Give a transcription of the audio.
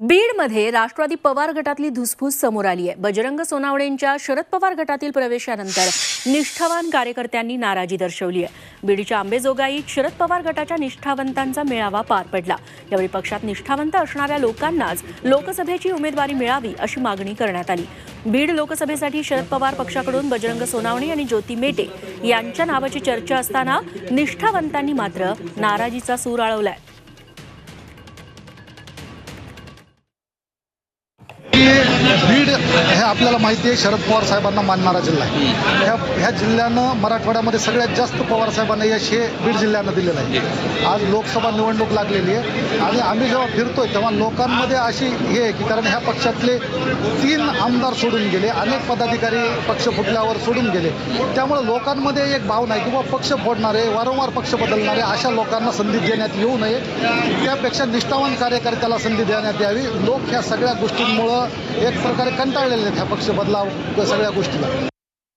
बीडमध्ये राष्ट्रवादी पवार गटातली धुसफूस समोर आली आहे. बजरंग सोनावणेंच्या शरद पवार गटातील प्रवेशानंतर निष्ठावान कार्यकर्त्यांनी नाराजी दर्शवली आहे. बीडच्या आंबेजोगाईत शरद पवार गटाच्या निष्ठावंतांचा मेळावा पार पडला. यावेळी पक्षात निष्ठावंत असणाऱ्या लोकांनाच लोकसभेची उमेदवारी मिळावी अशी मागणी करण्यात आली. बीड लोकसभेसाठी शरद पवार पक्षाकडून बजरंग सोनावणे आणि ज्योती मेटे यांच्या नावाची चर्चा असताना निष्ठावंतांनी मात्र नाराजीचा सूर आळवलाय. की बीड हे आपल्याला माहिती आहे शरद पवार साहेबांना मानणारा जिल्हा आहे. ह्या ह्या जिल्ह्यानं मराठवाड्यामध्ये सगळ्यात जास्त पवार साहेबांना यश हे बीड जिल्ह्यानं दिलेलं आहे. आज लोकसभा निवडणूक लागलेली आहे आणि आम्ही जेव्हा फिरतोय तेव्हा लोकांमध्ये अशी हे आहे की कारण ह्या पक्षातले तीन आमदार सोडून गेले अनेक पदाधिकारी पक्ष फुटल्यावर सोडून गेले. त्यामुळे लोकांमध्ये एक भावना आहे की बाबा पक्ष फोडणारे वारंवार पक्ष बदलणारे अशा लोकांना संधी देण्यात येऊ नये. त्यापेक्षा निष्ठावान कार्यकर्त्याला संधी देण्यात यावी. लोक ह्या सगळ्या गोष्टींमुळं एक प्रकारे कंटाळलेले आहेत ह्या पक्ष बदलाव सगळ्या गोष्टीला.